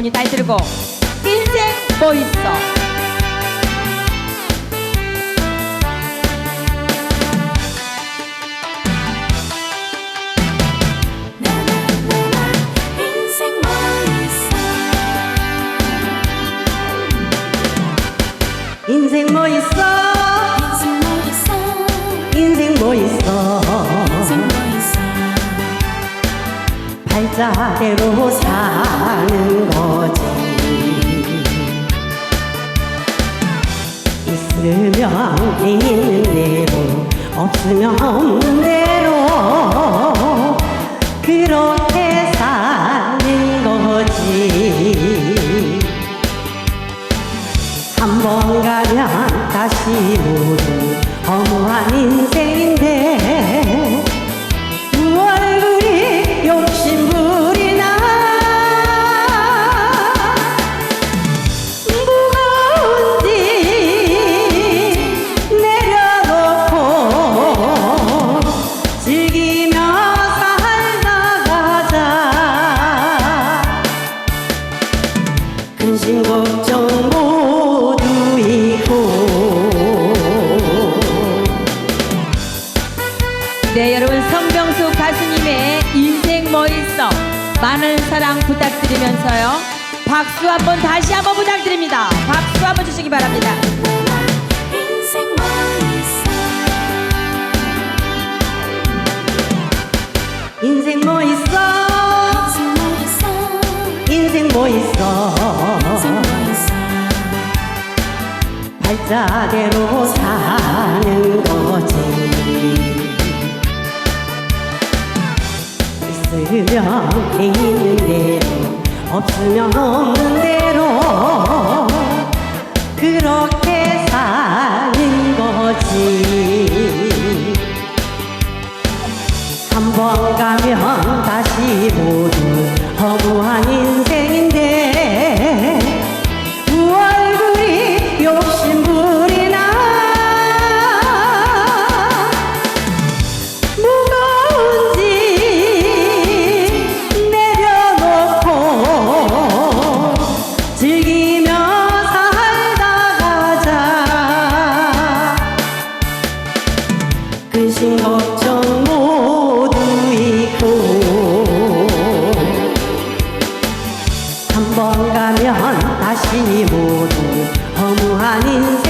하모니 타이틀곡 인생 뭐 있어? 인생 뭐 있어 팔자대로 사는 거지. 있으면 있는 대로 없으면 없는 대로. 그렇게 사는 거지. 한 번 가면 다시 모두 허무한 인생 인생 뭐 있어. 많은 사랑 부탁드리면서요. 박수 한번 다시 한번 부탁드립니다. 박수 한번 주시기 바랍니다. 인생 뭐 있어. 인생 뭐 있어. 인생 뭐 있어. 인생 뭐 있어 인생 뭐 있어 팔자대로 사는 거 지 있으면 있는 대로 없으면 없는 대로 걱정 모두 잊고 한 번 가면 다시 모두 허무한 인생